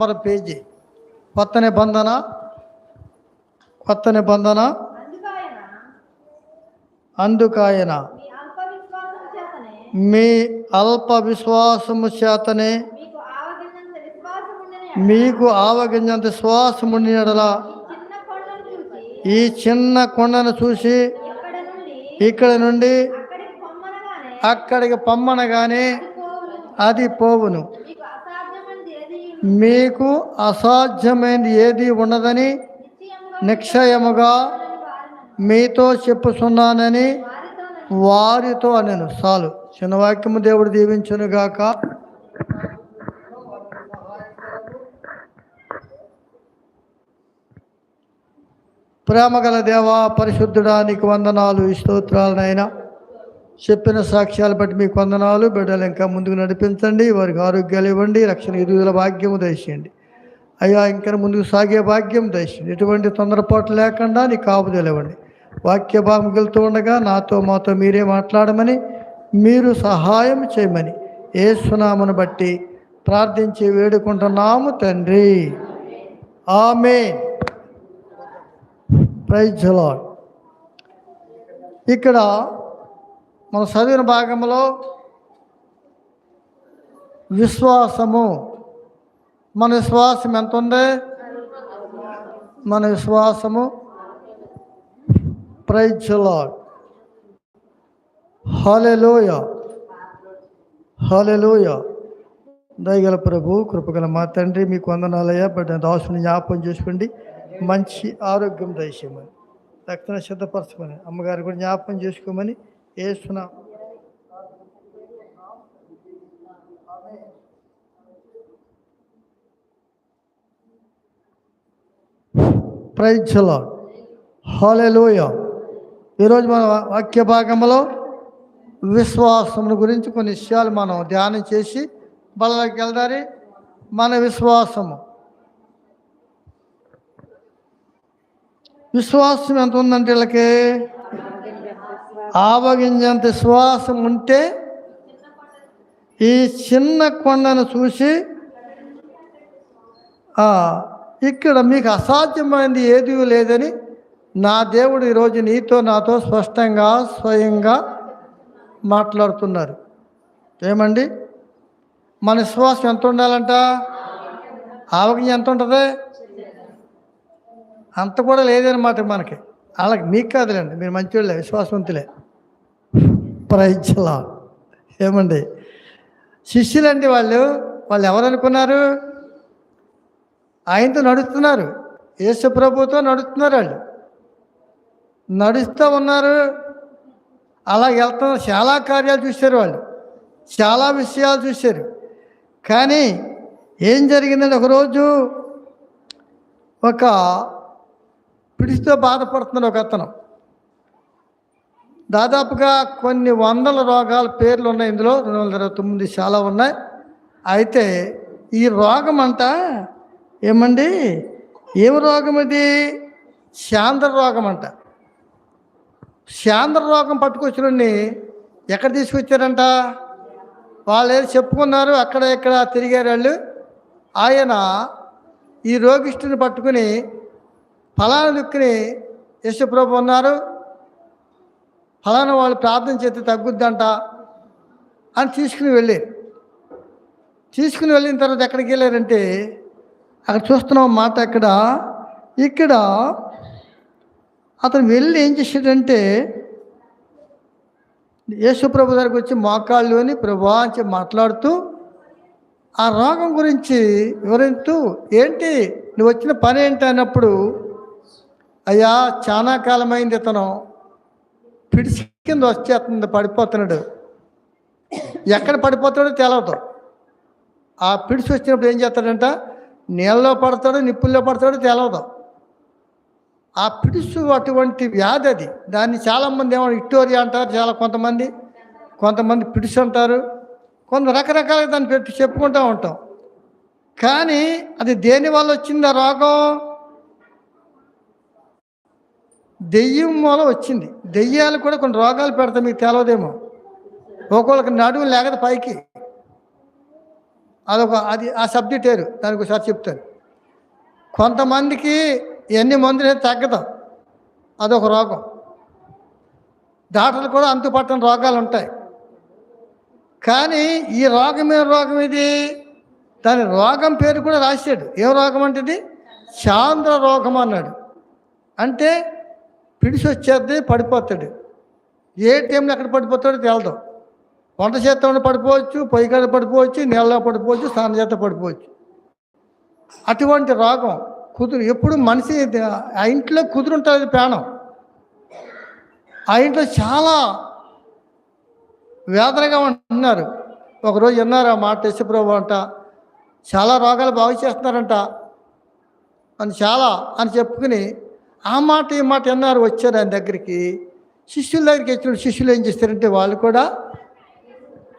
మరో పేజీ. కొత్త నిబంధన కొత్త నిబంధన. అందుకాయన. మీ అల్ప విశ్వాసము చేతనే విశ్వాసము మీకు ఆవగింజంత విశ్వాసం శ్వాసం ఈ చిన్న కొండను చూసి ఇక్కడ నుండి అక్కడికి పొమ్మనగానే అది పోవును. మీకు అసాధ్యమైనది ఏది ఉండదని నిక్షయముగా మీతో చెప్పుతున్నానని వారితో వారితో చాలు. చిన్న వాక్యము దేవుడు దీవించునుగాక. ప్రేమగల దేవా పరిశుద్ధుడానికి వందనాలు. ఈ స్తోత్రాలనైనా చెప్పిన సాక్ష్యాలు బట్టి మీకు వందనాలు. బిడ్డలు ఇంకా ముందుకు నడిపించండి. వారికి ఆరోగ్యాలు ఇవ్వండి. రక్షణ ఎదుగుదల భాగ్యము దయచేయండి. అయ్యా ఇంకా ముందుకు సాగే భాగ్యం దయచేయండి. ఎటువంటి తొందరపాటు లేకుండా నీ కాపుదలివ్వండి వాక్య భాగం ఉండగా నాతో మాతో మీరే మాట్లాడమని మీరు సహాయం చేయమని ఏ సునామను బట్టి ప్రార్థించి వేడుకుంటున్నాము తండ్రి. ఆమె ప్రైజ్ లాడ్ ఇక్కడ మన చదివిన భాగంలో విశ్వాసము. మన విశ్వాసం ఎంత ఉంది మన విశ్వాసము. ప్రైజ్ హలెలోయ హలెలోయ దయగల ప్రభు కృపగల మా తండ్రి మీకు వందనాలయ్యా. బట్ దాసుని జ్ఞాపకం చేసుకోండి మంచి ఆరోగ్యం దయచేయమని రక్తన సిద్ధపరచమని అమ్మగారు కూడా జ్ఞాపకం చేసుకోమని ఏసునా. ప్రైజ్లో హాలెలూయ ఈరోజు మన వాక్య భాగంలో విశ్వాసమును గురించి కొన్ని విషయాలు మనం ధ్యానం చేసి బలలోకి వెళ్దారి. మన విశ్వాసము. విశ్వాసం ఎంత ఉందంటే వీళ్ళకి? ఆవగింజంత విశ్వాసం ఉంటే ఈ చిన్న కొండను చూసి ఇక్కడ మీకు అసాధ్యమైనది ఏది లేదని నా దేవుడు ఈరోజు నీతో నాతో స్పష్టంగా స్వయంగా మాట్లాడుతున్నారు. ఏమండి? మన విశ్వాసం ఎంత ఉండాలంట? ఆవగింజ ఎంత ఉంటుంది? అంత కూడా లేదనమాట మనకి. వాళ్ళకి మీకు కాదులేండి మీరు మంచివాళ్ళే విశ్వాసవంతులే. ప్రైజ్లా ఏమండి? శిష్యులండి వాళ్ళు వాళ్ళు ఎవరనుకున్నారు? ఆయనతో నడుస్తున్నారు. యేసు ప్రభుతో నడుస్తున్నారు వాళ్ళు. నడుస్తూ ఉన్నారు. అలా వెళ్తున్నారు. చాలా కార్యాలు చూశారు వాళ్ళు. చాలా విషయాలు చూశారు. కానీ ఏం జరిగిందంటే ఒకరోజు? ఒక పిడిచితో బాధపడుతున్న ఒక అతను. దాదాపుగా కొన్ని వందల రోగాల పేర్లు ఉన్నాయి ఇందులో రెండు వందల ఇరవై తొమ్మిది చాలా ఉన్నాయి. అయితే ఈ రోగం అంట ఏమండి? ఏం రోగం ఇది? శాంద్ర రోగం అంట శాంద్ర రోగం పట్టుకొచ్చినండి ఎక్కడ తీసుకొచ్చారంట? వాళ్ళు ఏదో చెప్పుకున్నారు అక్కడ ఇక్కడ తిరిగారు వాళ్ళు. ఆయన ఈ రోగిష్ఠుని పట్టుకుని ఫలానా దిక్కుని యశుప్రభు ఉన్నారు. ఫలానా వాళ్ళు ప్రార్థన చేస్తే తగ్గుద్దంట అని తీసుకుని వెళ్ళారు. తీసుకుని వెళ్ళిన తర్వాత ఎక్కడికి వెళ్ళారంటే అక్కడ చూస్తున్నాం మాట ఇక్కడ ఇక్కడ అతను వెళ్ళి ఏం చేశాడంటే యేసుప్రభు దగ్గరికి వచ్చి మోకాళ్ళు అని ప్రభా అని మాట్లాడుతూ ఆ రోగం గురించి వివరిస్తూ ఏంటి నువ్వు వచ్చిన పని ఏంటి అన్నప్పుడు అయ్యా చాలా కాలమైంది ఇతను. పిడిసి కింద వచ్చేస్తుంది పడిపోతున్నాడు. ఎక్కడ పడిపోతాడో తెలవదు. ఆ పిడిసి వచ్చినప్పుడు ఏం చేస్తాడంట? నీళ్ళలో పడతాడు నిప్పుల్లో పడతాడో తెలవదు. ఆ పిడుసు అటువంటి వ్యాధి అది. దాన్ని చాలామంది ఏమో ఇట్టోరియా అంటారు చాలా కొంతమంది. కొంతమంది పిడుసు అంటారు. కొంత రకరకాలుగా దాన్ని పెట్టి చెప్పుకుంటూ ఉంటాం. కానీ అది దేని వల్ల వచ్చింది ఆ రోగం? దెయ్యం మూల వచ్చింది. దెయ్యాలు కూడా కొన్ని రోగాలు పెడతాయి మీకు తెలవదేమో. ఒక్కొక్కరికి నడుము లేకపోతే పైకి. అదొక అది ఆ సబ్జెక్ట్ వేరు దానికి ఒకసారి చెప్తాను. కొంతమందికి ఎన్ని మందులు తగ్గదు. అదొక రోగం. డాక్టర్లు కూడా అంతుపట్టని రోగాలు ఉంటాయి. కానీ ఈ రోగమే రోగం ఇది? దాని రోగం పేరు కూడా రాశాడు. ఏం రోగం అంటే చాంద్ర రోగం అన్నాడు. అంటే పిడిసి వచ్చేది పడిపోతాడు. ఏ టైంలో ఎక్కడ పడిపోతాడో తెలదు. వంట చేత్తో పడిపోవచ్చు పొయ్యి కాడ పడిపోవచ్చు నీళ్ళలో పడిపోవచ్చు స్నానం చేత పడిపోవచ్చు. అటువంటి రోగం కుదురు ఎప్పుడు మనిషి ఆ ఇంట్లో కుదురుంటుంది ప్రాణం. ఆ ఇంట్లో చాలా వేదనగా ఉంటున్నారు. ఒకరోజు విన్నారు ఆ మాట యశుప్రభు అంట చాలా రోగాలు బాగు చేస్తున్నారంట. అని చాలా అని చెప్పుకుని ఆ మాట ఈ మాట అన్నారు వచ్చారు ఆయన దగ్గరికి. శిష్యుల దగ్గరికి వచ్చిన శిష్యులు ఏం చేస్తారంటే వాళ్ళు కూడా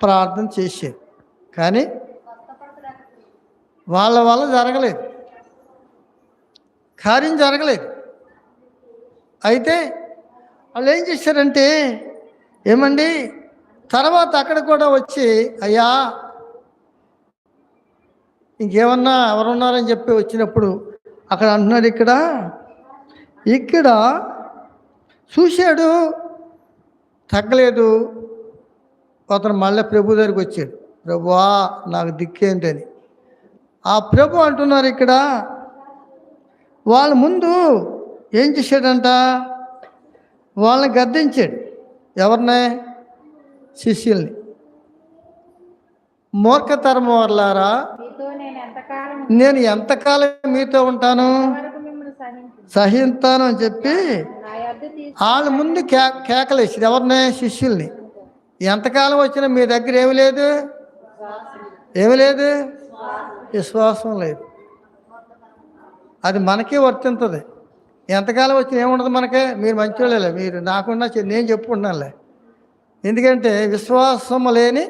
ప్రార్థన చేశారు. కానీ వాళ్ళ వల్ల జరగలేదు. కార్యం జరగలేదు. అయితే వాళ్ళు ఏం చేశారంటే ఏమండి తర్వాత అక్కడ కూడా వచ్చి అయ్యా ఇంకేమన్నా ఎవరున్నారని చెప్పి వచ్చినప్పుడు అక్కడ అంటున్నాడు ఇక్కడ ఇక్కడ చూశాడు తగ్గలేదు. అతను మళ్ళీ ప్రభు దగ్గరికి వచ్చాడు. ప్రభువా నాకు దిక్కేంటని ఆ ప్రభు అంటున్నారు ఇక్కడ వాళ్ళ ముందు ఏం చేశాడంట? వాళ్ళని గద్దించాడు. ఎవరిని? శిష్యుల్ని. మూర్ఖతరం మీతో నేను ఎంతకాలం మీతో ఉంటాను? సహిస్తాను అని చెప్పి వాళ్ళ ముందు కే కేకలేసి ఎవరిని? శిష్యుల్ని. ఎంతకాలం వచ్చినా మీ దగ్గర ఏమి లేదు? ఏమి లేదు? విశ్వాసం లేదు. అది మనకే వర్తింతుంది. ఎంతకాలం వచ్చినా ఏముండదు మనకే? మీరు మంచివాళ్ళే మీరు నాకున్నా నేను చెప్పుకుంటున్నానులే. ఎందుకంటే విశ్వాసం లేని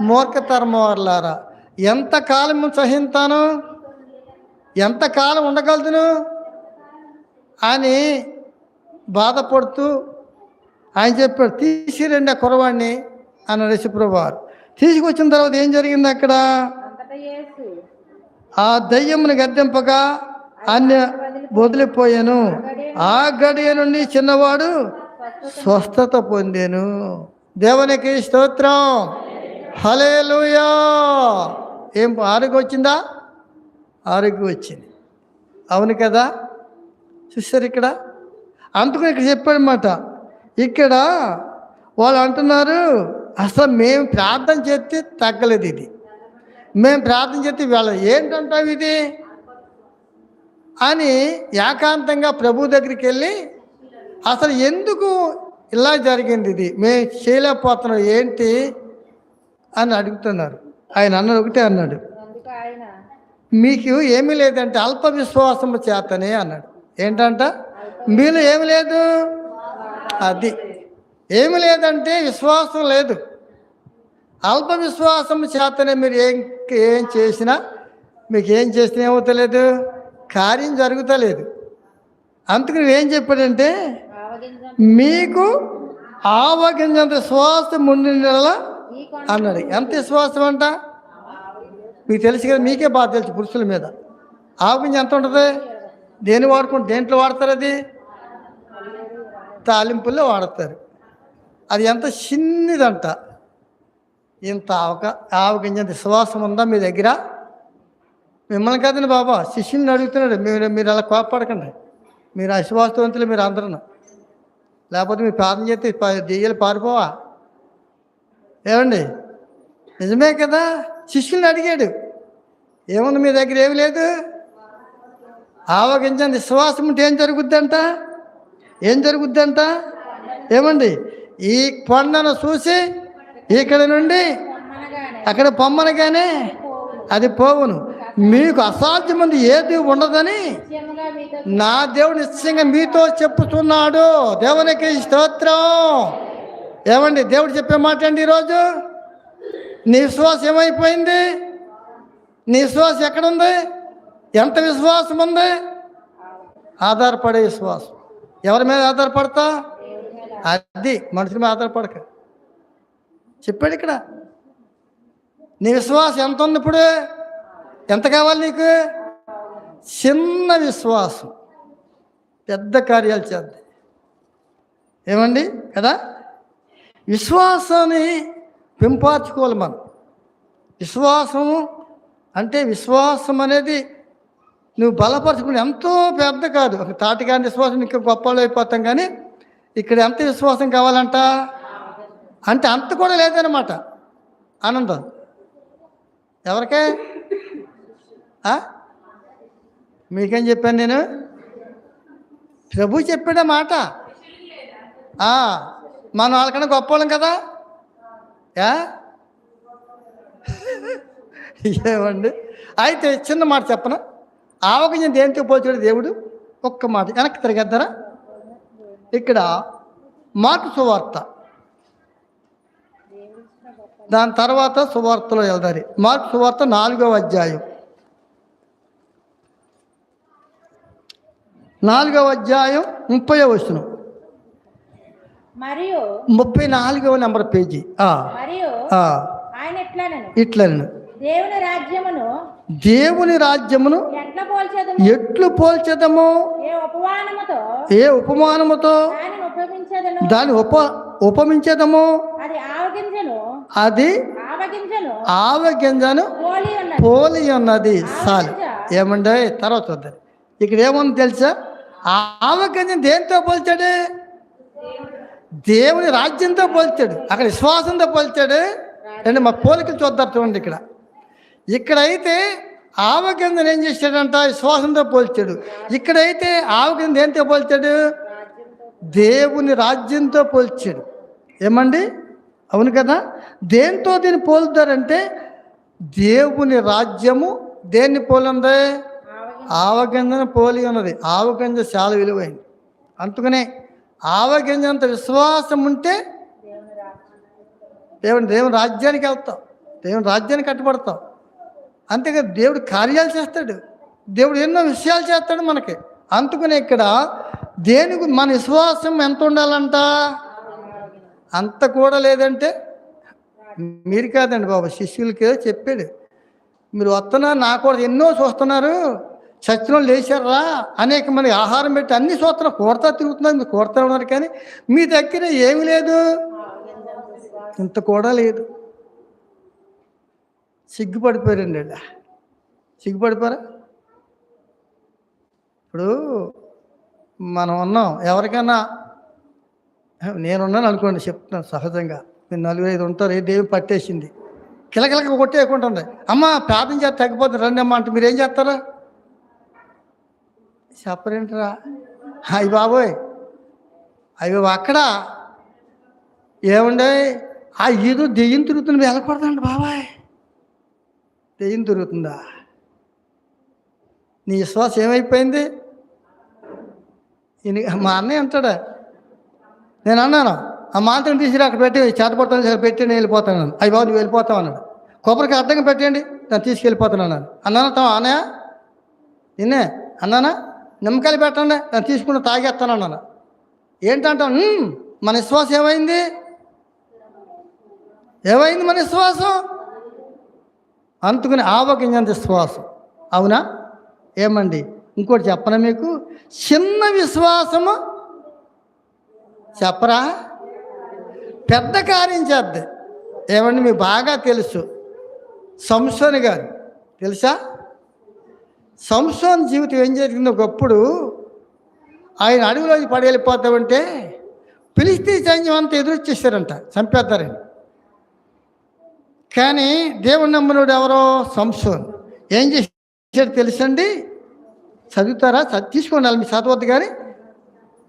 మూర్ఖతరం వాళ్ళారా ఎంతకాలం సహిస్తాను ఎంతకాలం ఉండగలుగుతాను? అని బాధపడుతూ ఆయన చెప్పాడు తీసిరండి ఆ కురవాడిని అన్న ఋషిప్రభు వారు తీసుకొచ్చిన తర్వాత ఏం జరిగింది అక్కడ? ఆ దయ్యమును గద్దెంపగా అన్య వదిలిపోయాను. ఆ గడియ నుండి చిన్నవాడు స్వస్థత పొందాను. దేవునికి స్తోత్రం. హలేలుయా ఏం ఆరోగ్యం వచ్చిందా? ఆరోగ్యం వచ్చింది. అవును కదా? చూసారు ఇక్కడ? అందుకు ఇక్కడ చెప్పాడనమాట ఇక్కడ వాళ్ళు అంటున్నారు అసలు మేము ప్రార్థన చేస్తే తగ్గలేదు ఇది. మేము ప్రార్థన చేస్తే వీళ్ళ ఏంటంటావు ఇది? అని ఏకాంతంగా ప్రభు దగ్గరికి వెళ్ళి అసలు ఎందుకు ఇలా జరిగింది ఇది? మేము చేయలేకపోతున్నాం ఏంటి? అని అడుగుతున్నారు. ఆయన అన్నాడు ఒకటే అన్నాడు. మీకు ఏమీ లేదంటే అల్ప విశ్వాసం చేతనే అన్నాడు. ఏంటంట? మీలో ఏమి లేదు? అది. ఏమి లేదంటే విశ్వాసం లేదు. అల్ప విశ్వాసం చేతనే మీరు ఏం ఏం చేసినా మీకు ఏం చేసినా ఏమవుతలేదు? కార్యం జరుగుతలేదు. అందుకు నువ్వేం చెప్పాడంటే మీకు ఆవగింజంత శ్వాస ముందు ఈ అన్నాడు. ఎంత విశ్వాసం అంట? మీకు తెలుసు కదా మీకే బాగా తెలుసు పురుషుల మీద. ఆవగింజ ఎంత ఉంటుంది? దేని వాడుకుంటే దేంట్లో వాడతారు అది? తాలింపుల్లో వాడతారు. అది ఎంత చిన్నదంట. ఇంత ఆవక ఆవగింజ విశ్వాసం ఉందా మీ దగ్గర? మిమ్మల్ని కదండి బాబా శిష్యుని అడుగుతున్నాడు. మీరు మీరు అలా కోపడకండి మీరు అశ్వాసవంతులు మీరు అందరూ. లేకపోతే మీ ప్రార్థన చేస్తే ప- దెయ్యాలు పారిపోవా? ఏమండి? నిజమే కదా? శిష్యుని అడిగాడు. ఏముంది మీ దగ్గర? ఏమి లేదు? ఆవగించండి. విశ్వాసం ఉంటే ఏం జరుగుద్దంట? ఏం జరుగుద్దంట? ఏమండి? ఈ కొండను చూసి ఇక్కడ నుండి అక్కడ పొమ్మనగానే అది పోవును. మీకు అసాధ్యమంది ఏది ఉండదని నా దేవుడు నిశ్చయంగా మీతో చెప్పుతున్నాడు. దేవునికి స్తోత్రం. ఏమండి? దేవుడు చెప్పే మాట అండి ఈరోజు? నీ విశ్వాసం ఏమైపోయింది? నీ విశ్వాసం ఎక్కడుంది? ఎంత విశ్వాసం ఉంది? ఆధారపడే విశ్వాసం. ఎవరి మీద ఆధారపడతా? అది మనుషుల మీద ఆధారపడక. చెప్పాడు ఇక్కడ. నీ విశ్వాసం ఎంత ఉంది ఇప్పుడు? ఎంత కావాలి నీకు? చిన్న విశ్వాసం. పెద్ద కార్యాలు చేద్దాం. ఏమండి? కదా? విశ్వాసాన్ని పెంపార్చుకోవాలి మనం. విశ్వాసము అంటే విశ్వాసం అనేది నువ్వు బలపరచుకుని ఎంతో పెద్ద కాదు. ఒక తాటిగాని విశ్వాసం ఇంకా గొప్పలు అయిపోతాం కానీ ఇక్కడ ఎంత విశ్వాసం కావాలంట? అంటే అంత కూడా లేదనమాట ఆనందం. ఎవరికే? మీకేం చెప్పాను నేను? ప్రభు చెప్పాడే మాట. మనం వాళ్ళకన్నా గొప్ప వాళ్ళం కదా ఏమండి? అయితే చిన్న మాట చెప్పనా? ఆవగింజ దేంతో పోల్చాడు దేవుడు? ఒక్క మాట. వెనక్కి తిరిగేద్దారా ఇక్కడ మాట సువార్త. దాని తర్వాత సువార్తలో వెళ్దారి. మార్పు సువార్త నాలుగవ అధ్యాయం. నాలుగవ అధ్యాయం ముప్పై వచనం. మరియు ముప్పై నాలుగవ నెంబర్ పేజీ. ఇట్లను దేవుని రాజ్యమును దేవుని రాజ్యమును ఎట్లా పోల్చదము? ఏ ఉపమానముతో? దానిని ఉప ఉపమించదము? అది ఆవగింజను? పోలి ఉన్నది. చాలు. ఏమండే తర్వాత వద్దాం ఇక్కడ ఏముంది తెలుసా? ఆవగింజను దేంతో పోల్చాడు? దేవుని రాజ్యంతో పోల్చాడు. అక్కడ విశ్వాసంతో పోల్చాడు. అంటే మా పోలికలు చూద్దాం చూడండి ఇక్కడ. ఇక్కడైతే ఆవగింజను ఏం చేశాడంట? విశ్వాసంతో పోల్చాడు. ఇక్కడైతే ఆవగింజ దేంతో పోల్చాడు? దేవుని రాజ్యంతో పోల్చాడు. ఏమండి? అవును కదా? దేంతో దీన్ని పోలుతారంటే దేవుని రాజ్యము దేన్ని పోలింది? ఆవగింజను పోలి ఉన్నది. ఆవగింజ చాలా విలువైంది. అందుకనే ఆవగింజ అంత విశ్వాసం ఉంటే దేవుని దేవుని రాజ్యానికి వెళ్తాం. దేవుని రాజ్యానికి కట్టుబడతాం. అంతేగా దేవుడు కార్యాలు చేస్తాడు. దేవుడు ఎన్నో విషయాలు చేస్తాడు మనకి. అందుకనే ఇక్కడ దేనికి మన విశ్వాసం ఎంత ఉండాలంట? అంత కూడా లేదంటే మీరు కాదండి బాబు శిష్యులకి చెప్పాడు. మీరు వస్తున్నా నా కూడా ఎన్నో చూస్తున్నారు. చచ్చిన లేచారా? అనేక మంది ఆహారం పెట్టి అన్ని చూస్తున్నారు. కూడతా తిరుగుతున్నారు మీరు కూడతా ఉన్నారు కానీ మీ దగ్గర ఏమి లేదు. ఇంత కూడా లేదు. సిగ్గుపడిపోయారండి వీళ్ళ. సిగ్గుపడిపోరా? ఇప్పుడు మనం ఉన్నాం. ఎవరికైనా నేనున్నాను అనుకోండి చెప్తున్నాను సహజంగా. మీరు నలుగురు ఐదు ఉంటారు ఏ దేవుని పట్టేసింది. కిలకిలక కొట్టేయకుండా అమ్మ ప్రార్థన చేస్తే తగ్గిపోతుంది. రండి అమ్మ అంటే మీరేం చేస్తారా? చెప్పరేంటరా? అయ్యి బాబోయ్. అయ్యో అక్కడ ఏముండే ఆ ఏదో దెయ్యం తిరుగుతుంది వెళ్ళకూడదండి బాబాయ్. దెయ్యం తిరుగుతుందా నీ విశ్వాసం ఏమైపోయింది? మా అన్నయ్య అంటాడా? నేను అన్నాను ఆ మాంత్రం తీసుకుని అక్కడ పెట్టి చేతపడతాను సరే పెట్టి నేను వెళ్ళిపోతాను అయ్యి బాబు నువ్వు వెళ్ళిపోతావు అన్నాడు. కొబ్బరికి అర్థంగా పెట్టండి నేను తీసుకెళ్ళిపోతాను అన్నాను అన్నాను తా అన్నయ్య? నిన్నే? అన్నానా? నిమ్మకాయలు పెట్టండి నేను తీసుకుని తాగేస్తాను అన్నాను. ఏంటంటాను మన విశ్వాసం ఏమైంది? ఏమైంది మన విశ్వాసం? అందుకని ఆవగింజంత విశ్వాసం. అవునా? ఏమండి? ఇంకోటి చెప్పనా మీకు? చిన్న విశ్వాసము చెప్పరా? పెద్ద కార్యం చేద్ది. ఏమండి? మీకు బాగా తెలుసు. సంసోని గారు. తెలుసా? సంసోన్ జీవితం ఏం జరిగిందో ఒకప్పుడు ఆయన అడవిలోకి పడి వెళ్ళిపోతామంటే పిలిస్తే సైన్యం అంతా ఎదురొచ్చేసారంట చంపేస్తారని కానీ దేవుని నమ్మునుడు ఎవరో? సంసోన్. ఏం చేశాడు తెలుసండి? చదువుతారా? తీసుకోండి మీ చదవద్దు కానీ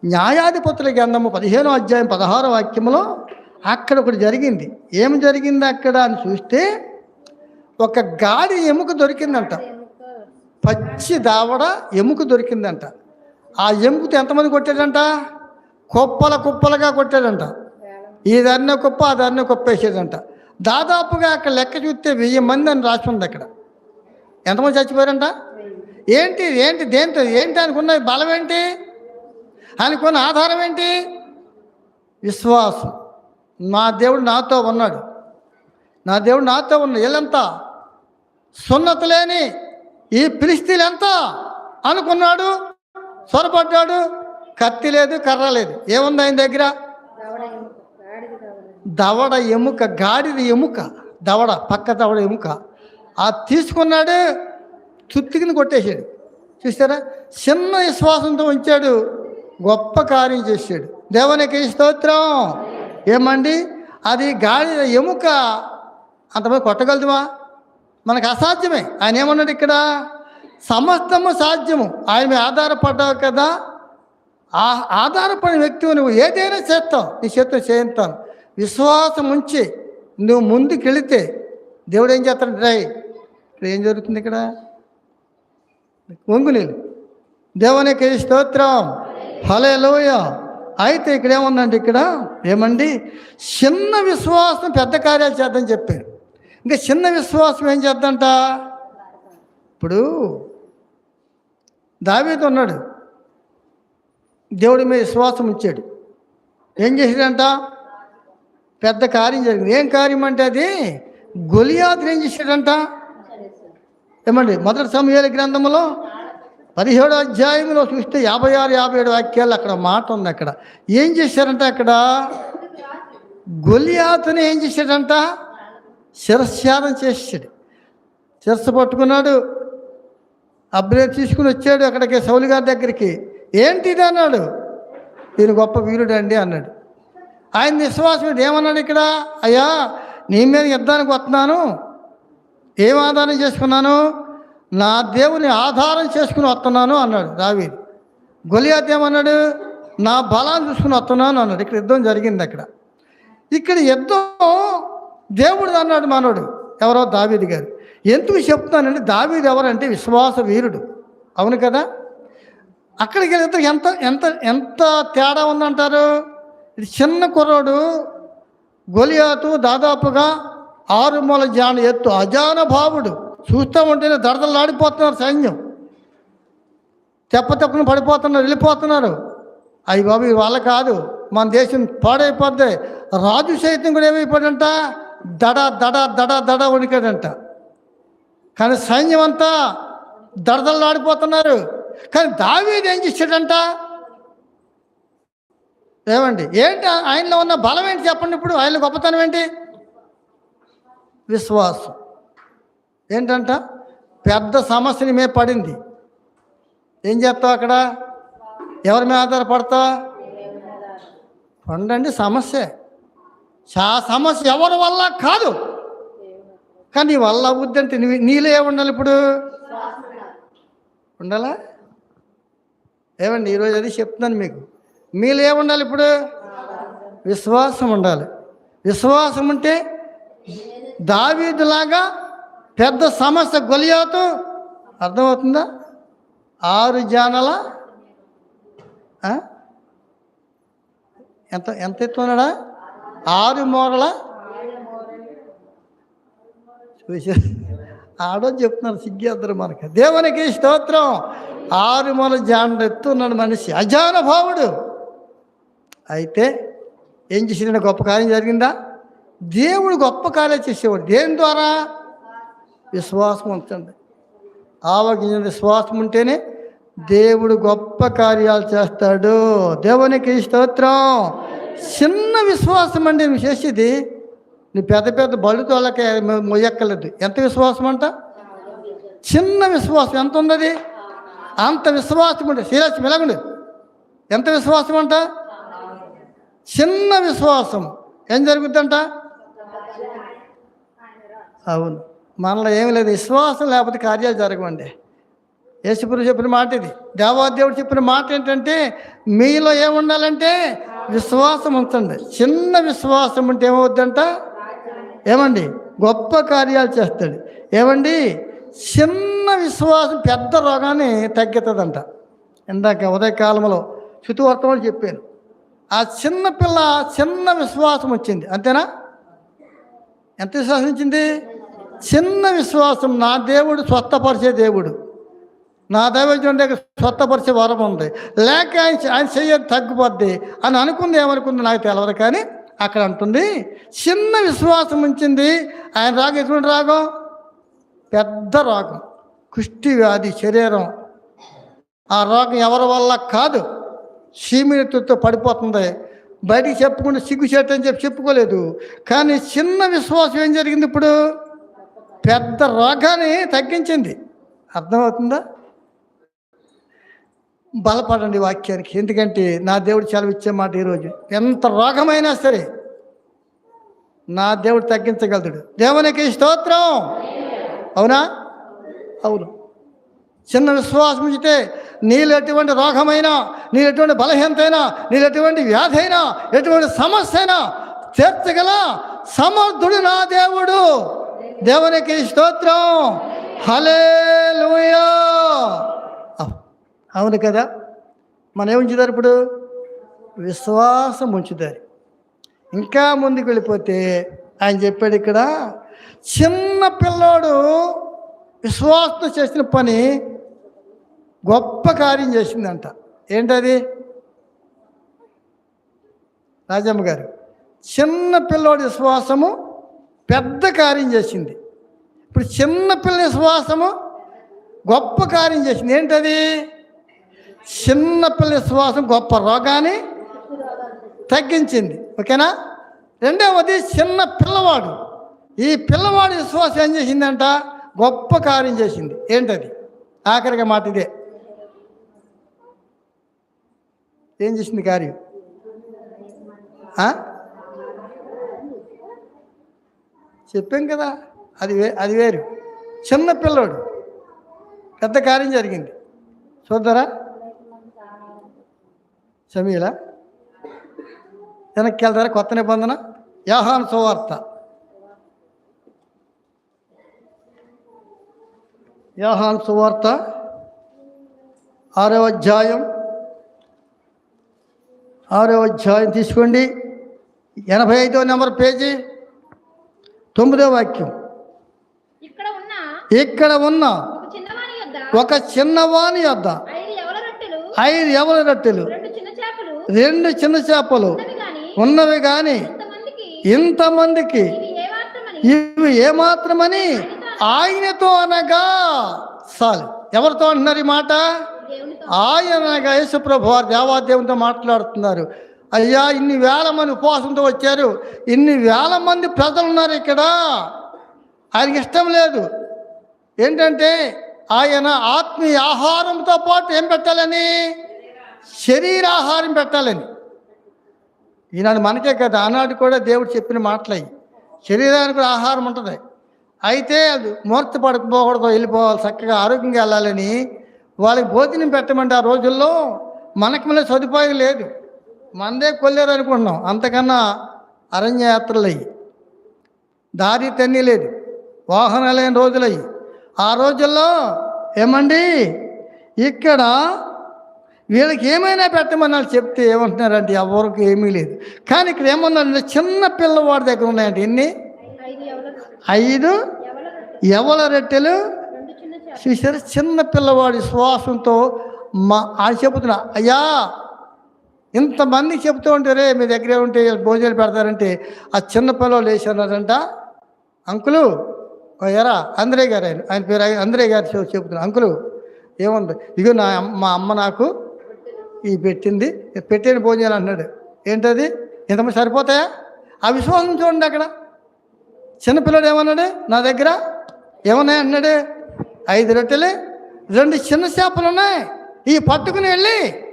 న్యాయాధిపతుల గ్రంథము పదిహేనో అధ్యాయం పదహారో వాక్యంలో అక్కడ ఒకటి జరిగింది. ఏం జరిగింది అక్కడ అని చూస్తే ఒక గాడి ఎముక దొరికిందంట. పచ్చి దావడ ఎముక దొరికిందంట. ఆ ఎముకతో ఎంతమంది కొట్టాడంట? కుప్పల కుప్పలుగా కొట్టాడంట. ఈ దారినే కుప్ప ఆ దారినే కుప్ప వేసేదంట. దాదాపుగా అక్కడ లెక్క చూస్తే వెయ్యి మంది అని రాసి ఉంది అక్కడ. ఎంతమంది చచ్చిపోయారంట? ఏంటి ఏంటి దేంతో ఏంటి అనుకున్న బలం ఏంటి? అనుకున్న ఆధారం ఏంటి? విశ్వాసం. నా దేవుడు నాతో ఉన్నాడు. నా దేవుడు నాతో ఉన్నాడు వీళ్ళంతా సున్నత లేని ఈ ఫిలిస్తీన్ ఎంత? అనుకున్నాడు సొరపడ్డాడు కత్తి లేదు కర్ర లేదు. ఏముంది ఆయన దగ్గర? దవడ ఎముక గాడిద ఎముక దవడ పక్క దవడ ఎముక. ఆ తీసుకున్నాడు తుత్తికిని కొట్టేశాడు. చూసారా చిన్న విశ్వాసంతో ఉంచాడు. గొప్ప కార్యం చేశాడు. దేవునికి స్తోత్రం. ఏమండి? అది గాడిద ఎముక. అంతమంది కొట్టగలదుమా? మనకు అసాధ్యమే. ఆయన ఏమన్నాడు ఇక్కడ? సమస్తము సాధ్యము. ఆయన మీద ఆధారపడ్డావు కదా. ఆ ఆధారపడిన వ్యక్తివు నువ్వు ఏదైనా చేస్తావు. నీ చేత్తో చేయిస్తాను. విశ్వాసం ఉంచి నువ్వు ముందుకెళితే దేవుడు ఏం చేస్తాడు డ్రై ఇక్కడ ఏం జరుగుతుంది ఇక్కడ? వంగు నీళ్ళు. దేవునికి స్తోత్రం. హలే లోయ అయితే ఇక్కడ ఏముందండి ఇక్కడ? ఏమండి? చిన్న విశ్వాసం పెద్ద కార్యాలు చేద్దని చెప్పారు. ఇంకా చిన్న విశ్వాసం ఏం చేద్దంట? ఇప్పుడు దావీతో ఉన్నాడు. దేవుడి మీద విశ్వాసం ఇచ్చాడు ఏం చేసాడంట పెద్ద కార్యం జరిగింది. ఏం కార్యం అంటే అది? గొలియాతులు ఏం చేశాడంట? ఏమండి మొదటి సమయాల గ్రంథంలో పదిహేడు అధ్యాయంలో చూస్తే యాభై ఆరు యాభై ఏడు వాక్యాలు అక్కడ మాట ఉంది అక్కడ. ఏం చేశారంట అక్కడ? గొలియాతుని ఏం చేశాడంట? శిరస్యానం చేశాడు. శిరస్సు పట్టుకున్నాడు అప్డేట్ తీసుకుని వచ్చాడు అక్కడికి సౌలి గారి దగ్గరికి. ఏంటి ఇది అన్నాడు? ఈయన గొప్ప వీరుడు అండి అన్నాడు. ఆయన విశ్వాసం ఏమన్నాడు ఇక్కడ? అయ్యా నీ మీద యుద్ధానికి వస్తున్నాను. ఏం ఆధారం చేసుకున్నాను? నా దేవుని ఆధారం చేసుకుని వస్తున్నాను అన్నాడు దావీదు. గొలియాత్ ఏమన్నాడు? నా బలాన్ని చూసుకుని వస్తున్నాను అన్నాడు. ఇక్కడ యుద్ధం జరిగింది అక్కడ. ఇక్కడ యుద్ధం దేవుడు అన్నాడు మనోడు. ఎవరో దావీది గారు. ఎందుకు చెప్తున్నానండి దావీది ఎవరంటే విశ్వాస వీరుడు. అవును కదా? అక్కడికి వెళ్తే ఎంత ఎంత ఎంత తేడా ఉందంటారు? ఇది చిన్న కుర్రాడు గొలియాతు దాదాపుగా ఆరు మూల జాన ఎత్తు. అజాన భావుడు చూస్తూ ఉంటేనే దడదలాడిపోతున్నారు సైన్యం. తెప్ప తెప్పని పడిపోతున్నారు వెళ్ళిపోతున్నారు. అయ్యి బాబు వాళ్ళ కాదు. మన దేశం పాడైపోద్ది. రాజు సైతం కూడా ఏమైపోయాడంట? దడ దడ దడ దడ వణికాడంట. కానీ సైన్యం అంతా దడదలాడిపోతున్నారు కానీ దావీదు ఏం చేశాడంట? ఏమండి? ఏంటి? ఆయనలో ఉన్న బలం ఏంటి చెప్పండి ఇప్పుడు? ఆయన గొప్పతనం ఏంటి? విశ్వాసం. ఏంటంట? పెద్ద సమస్యని మే పడింది. ఏం చేస్తావు అక్కడ? ఎవరి మీద ఆధారపడతావు? పండండి సమస్య. చా సమస్య ఎవరి వల్ల కాదు. కానీ నీ వల్ల అవుద్ది అంటే నీ నీలో ఏముండాలి ఇప్పుడు? ఉండాలా? ఏమండి? ఈరోజు అది చెప్తున్నాను మీకు. మీలో ఏముండాలి ఇప్పుడు? విశ్వాసం ఉండాలి విశ్వాసం ఉంటే దావీదులాగా పెద్ద సమస్య గొలియాతు అర్థమవుతుందా? ఆరు జానల ఎంత ఎంత ఎత్తున్నాడా? ఆరు మోరల. చూసా ఆడో చెప్తున్నారు సిగ్గేద్దరు మనకి. దేవునికి స్తోత్రం. ఆరు మూల జాండ ఎత్తున్నాడు మనిషి. అజాన భావుడు అయితే ఏం చేసిందంటే గొప్ప కార్యం జరిగిందా? దేవుడు గొప్ప కార్యాలు చేసేవాడు. దేని ద్వారా? విశ్వాసం ఉంచండి. ఆవగించిన విశ్వాసం ఉంటేనే దేవుడు గొప్ప కార్యాలు చేస్తాడు. దేవునికి స్తోత్రం. చిన్న విశ్వాసం అండి నువ్వు చేసేది నీ పెద్ద పెద్ద బళ్ళు తోలకే మొయ్యక్కలేదు ఎంత విశ్వాసం అంట? చిన్న విశ్వాసం. ఎంత ఉన్నది అంత విశ్వాసం ఉంటే. శ్రీరాజ్ మెలగుండు ఎంత విశ్వాసం అంట? చిన్న విశ్వాసం. ఏం జరుగుద్దంట? అవును. మనలో ఏమి లేదు. విశ్వాసం లేకపోతే కార్యాలు జరగవండి. యేసుపురు చెప్పిన మాట ఇది. దేవాదేవుడు చెప్పిన మాట ఏంటంటే మీలో ఏముండాలంటే విశ్వాసం ఉంచండి చిన్న విశ్వాసం ఉంటే ఏమవుద్దంట? ఏమండి? గొప్ప కార్యాలు చేస్తాడు. ఏమండి? చిన్న విశ్వాసం పెద్ద రోగాన్ని తగ్గుతుందంట. ఇందాక ఉదయకాలంలో శుతువర్తమాలు చెప్పాను. ఆ చిన్న పిల్ల చిన్న విశ్వాసం వచ్చింది. అంతేనా? ఎంత విశ్వాసం ఇచ్చింది చిన్న విశ్వాసం. నా దేవుడు స్వస్థపరిచే దేవుడు. నా దైవజనం దగ్గర స్వస్థపరిచే వరం ఉంది. లేక ఆయన ఆయన చెయ్యదు తగ్గిపోద్ది అని అనుకుంది ఏమనుకుంది నాకు తెలవదు కానీ అక్కడ అంటుంది చిన్న విశ్వాసం ఉంచింది. ఆయన రాగం ఎటువంటి రాగం? పెద్ద రోగం. కుష్టి వ్యాధి శరీరం. ఆ రోగం ఎవరి వల్ల కాదు. సీమినతో పడిపోతుంది. బయటికి చెప్పకుండా సిగ్గుచేట అని చెప్పి చెప్పుకోలేదు. కానీ చిన్న విశ్వాసం ఏం జరిగింది ఇప్పుడు? పెద్ద రోగాన్ని తగ్గించింది. అర్థమవుతుందా? బలపడండి వాక్యానికి. ఎందుకంటే నా దేవుడు చాలా ఇచ్చే మాట ఈరోజు ఎంత రోగమైనా సరే నా దేవుడు తగ్గించగలుగుతాడు. దేవునికి స్తోత్రం. అవునా? అవును. చిన్న విశ్వాసం ఉంచితే నీళ్ళు ఎటువంటి రోగమైనా నీళ్ళు ఎటువంటి బలహీనతైనా నీళ్ళు ఎటువంటి వ్యాధి అయినా ఎటువంటి సమస్య అయినా తీర్చగల సమర్థుడు నా దేవుడు. దేవునికి స్తోత్రం. హలే అవును కదా? మనం ఏముంచుతారు ఇప్పుడు? విశ్వాసం ఉంచుతారు. ఇంకా ముందుకు వెళ్ళిపోతే ఆయన చెప్పాడు ఇక్కడ చిన్న పిల్లోడు విశ్వాసంతో చేసిన పని గొప్ప కార్యం చేసిందంట. ఏంటది? రాజమ్మ గారు చిన్న పిల్లోడి విశ్వాసము పెద్ద కార్యం చేసింది. ఇప్పుడు చిన్న పిల్ల విశ్వాసము గొప్ప కార్యం చేసింది. ఏంటది? చిన్న పిల్ల విశ్వాసం గొప్ప రోగాన్ని తగ్గించింది. ఓకేనా? రెండవది చిన్న పిల్లవాడు. ఈ పిల్లవాడి విశ్వాసం ఏం చేసిందంట? గొప్ప కార్యం చేసింది. ఏంటది? ఆఖరిగా మాట ఇదే ఏం చేసింది కార్యం చెప్పాం కదా అది వే అది వేరు. చిన్న పిల్లోడు. పెద్ద కార్యం జరిగింది. చూద్దారా? సమీల వెనక్కి వెళ్తారా? కొత్త నిబంధన? యాహాన్ సువార్త. యాహాన్ సువార్త. ఆరవ అధ్యాయం. ఆరవ అధ్యాయం తీసుకోండి. ఎనభై ఐదో నెంబర్ పేజీ తొమ్మిదో వాక్యం. ఇక్కడ ఉన్న ఒక చిన్నవాని యొద్ద ఐదు ఎవల రొట్టెలు? రెండు చిన్న చేపలు? ఉన్నవి కానీ ఇంతమందికి? ఇవి ఏమాత్రమని? ఆయనతో అనగా చాలు. ఎవరితో అంటున్నారు ఈ మాట? ఆయన యేసుప్రభు వారు దేవాదేవునితో మాట్లాడుతున్నారు. అయ్యా ఇన్ని వేల మంది ఉపవాసంతో వచ్చారు. ఇన్ని వేల మంది ప్రజలు ఉన్నారు ఇక్కడ. ఆయనకి ఇష్టం లేదు. ఏంటంటే ఆయన ఆత్మీయ ఆహారంతో పాటు ఏం పెట్టాలని? శరీరాహారం పెట్టాలని. ఈనాడు మనకే కదా ఆనాడు కూడా దేవుడు చెప్పిన మాటలయ్యి శరీరానికి కూడా ఆహారం ఉంటుంది. అయితే అది మూర్తి పడకపోకూడదు వెళ్ళిపోవాలి చక్కగా ఆరోగ్యంగా వెళ్ళాలని వాళ్ళకి భోజనం పెట్టమంటే ఆ రోజుల్లో మనకి మళ్ళీ సదుపాయం లేదు. మనదే కొల్లేరు అనుకుంటున్నాం. అంతకన్నా అరణ్య యాత్రలు అయ్యి దారి తన్ని లేదు. వాహనాలు లేని రోజులయ్యి ఆ రోజుల్లో ఏమండి? ఇక్కడ వీళ్ళకి ఏమైనా పెట్టమని చెప్తే ఏమంటున్నారంటే ఎవరికి ఏమీ లేదు. కానీ ఇక్కడ ఏమన్నారంటే చిన్న పిల్లవాడి దగ్గర ఉన్నాయంటే ఎన్ని ఐదు ఎవల రొట్టెలు ఎవల రొట్టెలు రెండు చిన్న చేపలు చూసారు చిన్న పిల్లవాడి శ్వాసంతో మా ఆయన చెబుతున్నా అయ్యా ఇంతమంది చెప్తూ ఉంటారే మీ దగ్గరే ఉంటే భోజనాలు పెడతారంటే ఆ చిన్న పిల్లలు వేసినారంట అంకులు ఎరా అంద్రే గారు ఆయన ఆయన పేరు అంద్రే గారు చెప్- చెబుతున్నా అంకులు ఏముంది? ఇగో నా మా అమ్మ నాకు ఈ పెట్టింది పెట్టిన భోజనాలు అన్నాడు. ఏంటది? ఇంతమంది సరిపోతాయా? ఆ విశ్వాసం చూడండి అక్కడ. చిన్నపిల్లడు ఏమన్నాడు? నా దగ్గర? ఏమన్నాయి అన్నాడు? ఐదు రొట్టెలు రెండు చిన్న చేపలు ఉన్నాయి. ఈ పట్టుకుని వెళ్ళి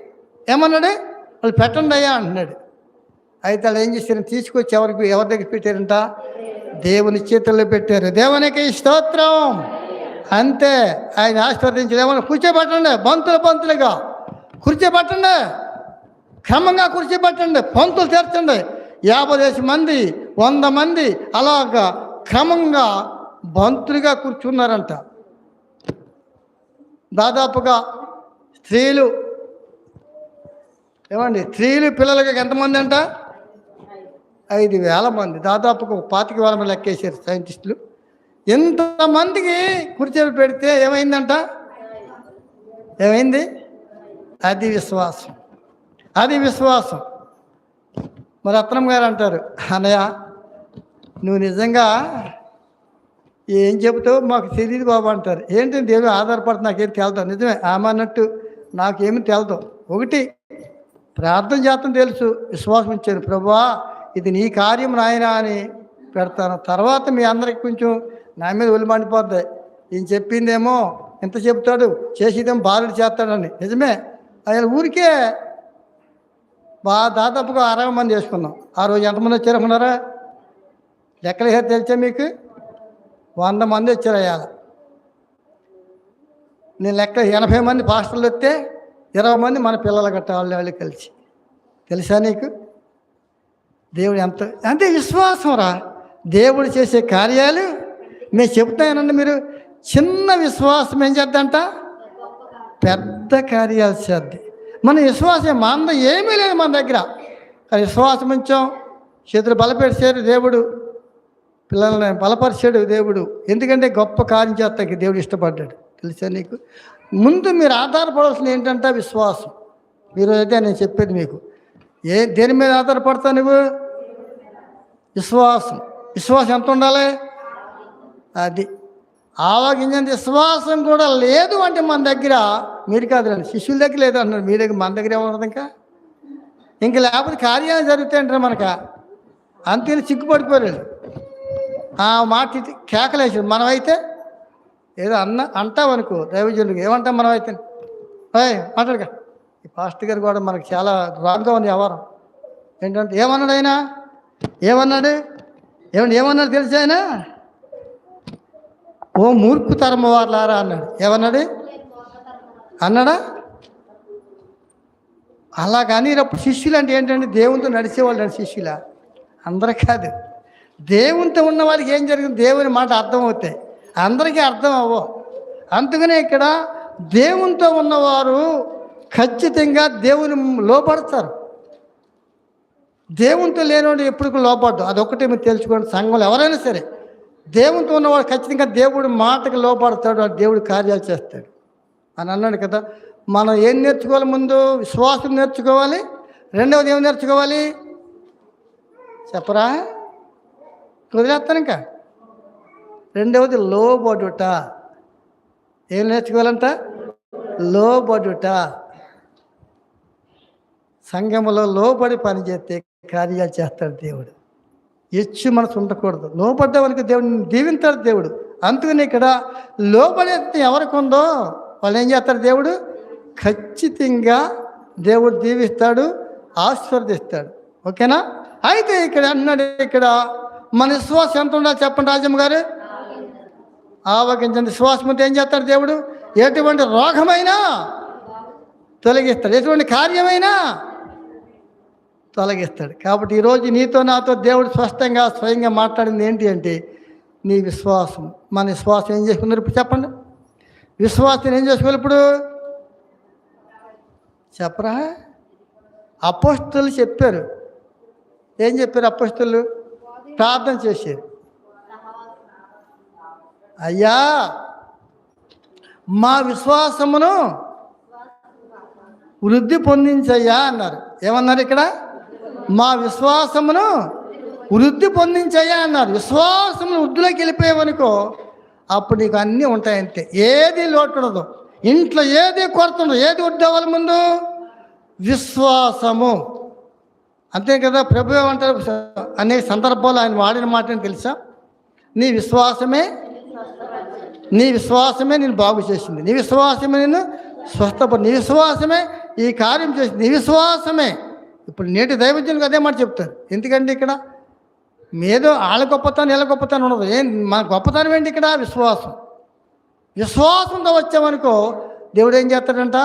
ఏమన్నాడు? వాళ్ళు పెట్టండి అయ్యా అంటున్నాడు. అయితే వాళ్ళు ఏం చేశారు? తీసుకొచ్చి ఎవరికి ఎవరి దగ్గర పెట్టారంట? దేవుని చేతుల్లో పెట్టారు. దేవునికి స్తోత్రం. అంతే. ఆయన ఆశీర్వదించి ఏమన్నా కూర్చోబెట్టండి. బంతులు బంతులుగా. కూర్చోబెట్టండి. క్రమంగా కూర్చోబెట్టండి. పంతులు తెరచండి. యాభై మంది వంద మంది అలాగా క్రమంగా బంతులుగా కూర్చున్నారంట. దాదాపుగా స్త్రీలు ఏమండి స్త్రీలు పిల్లలకి ఎంతమంది అంట? ఐదు వేల మంది. దాదాపుగా ఒక పాతిక వేల మంది లెక్కేశారు సైంటిస్టులు. ఎంతమందికి కుర్చీలు పెడితే ఏమైందంట? ఏమైంది? అది విశ్వాసం. అది విశ్వాసం. మరి రత్నం గారు అంటారు అన్నయ్య నువ్వు నిజంగా ఏం చెబుతావు మాకు తెలియదు బాబు అంటారు. ఏంటి దేవుడు ఆధారపడి నాకేం తేలుతావు నిజమే ఆమె అన్నట్టు నాకేమి తేలుతావు ఒకటి ప్రార్థన చేస్తాం తెలుసు విశ్వాసం ఇచ్చాను. ప్రభువా ఇది నీ కార్యం నాయనా అని పెడతాను. తర్వాత మీ అందరికి కొంచెం నా మీద ఒలిమండిపోద్ది ఈయన చెప్పిందేమో ఎంత చెప్తాడు చేసేదేమో బాలుడు చేస్తాడని. నిజమే. ఆయన ఊరికే బా దాదాపుగా అరవై మంది చేసుకున్నాం ఆ రోజు ఎంతమంది వచ్చారు అనుకున్నారా లెక్కలు తెలిసా మీకు? వంద మంది వచ్చారు అయ్యాల నేను లెక్క ఎనభై మంది పాస్టర్లు వస్తే ఇరవై మంది మన పిల్లలు గట్ట వాళ్ళు వాళ్ళు కలిసి. తెలుసా నీకు? దేవుడు ఎంత అంటే విశ్వాసం రా. దేవుడు చేసే కార్యాలు నేను చెప్తానండి మీరు. చిన్న విశ్వాసం ఏం చేద్దంట? పెద్ద కార్యాలు చేద్ది. మన విశ్వాసం మన ఏమీ లేదు మన దగ్గర. కానీ విశ్వాసం ఉంచాం. చేతులు బలపెట్టారు దేవుడు. పిల్లల్ని బలపరిచాడు దేవుడు. ఎందుకంటే గొప్ప కార్యం చేస్తాకి దేవుడు ఇష్టపడ్డాడు. తెలుసా నీకు? ముందు మీరు ఆధారపడాల్సింది ఏంటంటే విశ్వాసం. మీరు అయితే నేను చెప్పేది మీకు. ఏ దేని మీద ఆధారపడతావు నువ్వు? విశ్వాసం. విశ్వాసం ఎంత ఉండాలి? అది. ఆవగింజంత విశ్వాసం కూడా లేదు అంటే మన దగ్గర. మీరు కాదులేండి శిష్యుల దగ్గర లేదు అంటున్నారు. మీ దగ్గర మన దగ్గర ఏముంటుంది ఇంకా? ఇంకా లేకపోతే కార్యాలు జరుగుతాయంటారు మనక? అంతే సిగ్గుపడిపోయారు ఆ మాట కేకలేసి మనమైతే ఏదో అన్న అంటావనుకో దైవజనుడికి ఏమంటాం మనమైతే? ఏయ్ ఈ పాస్ట్ గారు కూడా మనకు చాలా రాంగ్గా ఉంది వ్యవహారం. ఏంటంటే ఏమన్నాడు ఆయన? ఏమన్నాడు? ఏమన్నా ఏమన్నాడు తెలుసు ఆయన? ఓ మూర్ఖు తరమ వారులారా అన్నాడు. ఏమన్నాడు? అన్నాడా? అలా కానీ అప్పుడు శిష్యులు అంటే ఏంటంటే దేవునితో నడిచేవాళ్ళు అండి శిష్యుల? అందరూ కాదు. దేవునితో ఉన్న వాళ్ళకి ఏం జరిగింది? దేవుని మాట అర్థం అవుతాయి అందరికీ అర్థం అవ్వవు అందుకనే ఇక్కడ దేవునితో ఉన్నవారు ఖచ్చితంగా దేవుని లోపడతారు దేవునితో లేనివాడు ఎప్పుడు లోపడ్డు అదొకటి మీరు తెలుసుకోండి. సంఘంలో ఎవరైనా సరే దేవునితో ఉన్నవాడు ఖచ్చితంగా దేవుడి మాటకు లోపడతాడు ఆ కార్యాలు చేస్తాడు. అని అన్నాడు కదా. మనం ఏం నేర్చుకోవాలి ముందు? విశ్వాసం నేర్చుకోవాలి. రెండవది ఏం నేర్చుకోవాలి? చెప్పరా? వదిలేస్తాను ఇంకా? రెండవది లోబడుట. ఏం నేర్చుకోవాలంట? లోబడుట. సంఘములో లోబడి పని చేస్తే కార్యాలు చేస్తాడు దేవుడు. ఇచ్చి మనసు ఉండకూడదు. లోపడ్డవానికి దేవుడిని దీవించాడు దేవుడు. అందుకని ఇక్కడ లోబడి ఎవరికి ఉందో వాళ్ళు ఏం చేస్తారు దేవుడు? ఖచ్చితంగా దేవుడు దీవిస్తాడు ఆశీర్వదిస్తాడు. ఓకేనా? అయితే ఇక్కడ అన్నాడు ఇక్కడ మన విశ్వాసం ఎంత ఉండాలి చెప్పండి రాజమ్మ గారు? ఆవగించండి. విశ్వాసం ఉంటే ఏం చేస్తాడు దేవుడు? ఎటువంటి రోగమైనా తొలగిస్తాడు. ఎటువంటి కార్యమైనా తొలగిస్తాడు. కాబట్టి ఈరోజు నీతో నాతో దేవుడు స్పష్టంగా స్వయంగా మాట్లాడింది ఏంటి అంటే నీ విశ్వాసం. మన విశ్వాసం ఏం చేసుకున్నారు ఇప్పుడు చెప్పండి. విశ్వాసం ఏం చేసుకోవాలి ఇప్పుడు? చెప్పరా? అపోస్తులు చెప్పారు. ఏం చెప్పారు అపోస్తులు? ప్రార్థన చేసేది అయ్యా మా విశ్వాసమును వృద్ధి పొందించయ్యా అన్నారు. ఏమన్నారు ఇక్కడ? మా విశ్వాసమును వృద్ధి పొందించయ్యా అన్నారు. విశ్వాసమును వృద్ధిలోకి వెళ్ళిపోయావనుకో అప్పుడు నీకు అన్నీ ఉంటాయి అంతే. ఏది లోటు ఉండదు ఇంట్లో ఏది కొరత ఉండదు ఏది వడ్డేవాళ్ళ ముందు విశ్వాసము. అంతే కదా? ప్రభు ఏమంటారు అనేక సందర్భాలు ఆయన వాడిన మాట తెలుసా? నీ విశ్వాసమే నీ విశ్వాసమే నేను బాగు చేసింది. నీ విశ్వాసమే నేను స్వస్థపడి నీ విశ్వాసమే ఈ కార్యం చేసింది నీ విశ్వాసమే. ఇప్పుడు నేటి దైవజనులకు అదే మాట చెప్తారు. ఎందుకంటే ఇక్కడ మీదో వాళ్ళ గొప్పతనం వీళ్ళ గొప్పతనం ఉండదు. ఏం మన గొప్పతనం ఏంటి ఇక్కడ? విశ్వాసం. విశ్వాసంతో వచ్చామనుకో దేవుడు ఏం చేస్తాడంట?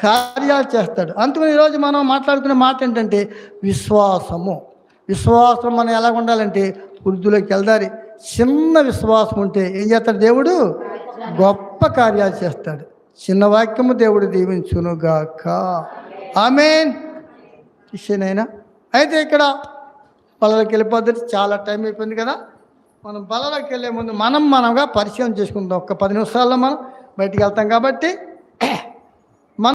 కార్యాలు చేస్తాడు. అందుకని ఈరోజు మనం మాట్లాడుకునే మాట ఏంటంటే విశ్వాసము. విశ్వాసం మనం ఎలా ఉండాలంటే వృద్ధులోకి వెళ్దారి చిన్న విశ్వాసం ఉంటే ఏం చేస్తాడు దేవుడు? గొప్ప కార్యాలు చేస్తాడు. చిన్న వాక్యము దేవుడు దీవించునుగాక. ఆమెన్. ఇష్టనైనా అయితే ఇక్కడ బలలోకి వెళ్ళిపోద్ది చాలా టైం అయిపోయింది కదా. మనం బలలోకి వెళ్ళే ముందు మనం మనంగా పరిచయం చేసుకుందాం. ఒక్క పది నిమిషాల్లో మనం బయటికి వెళ్తాం కాబట్టి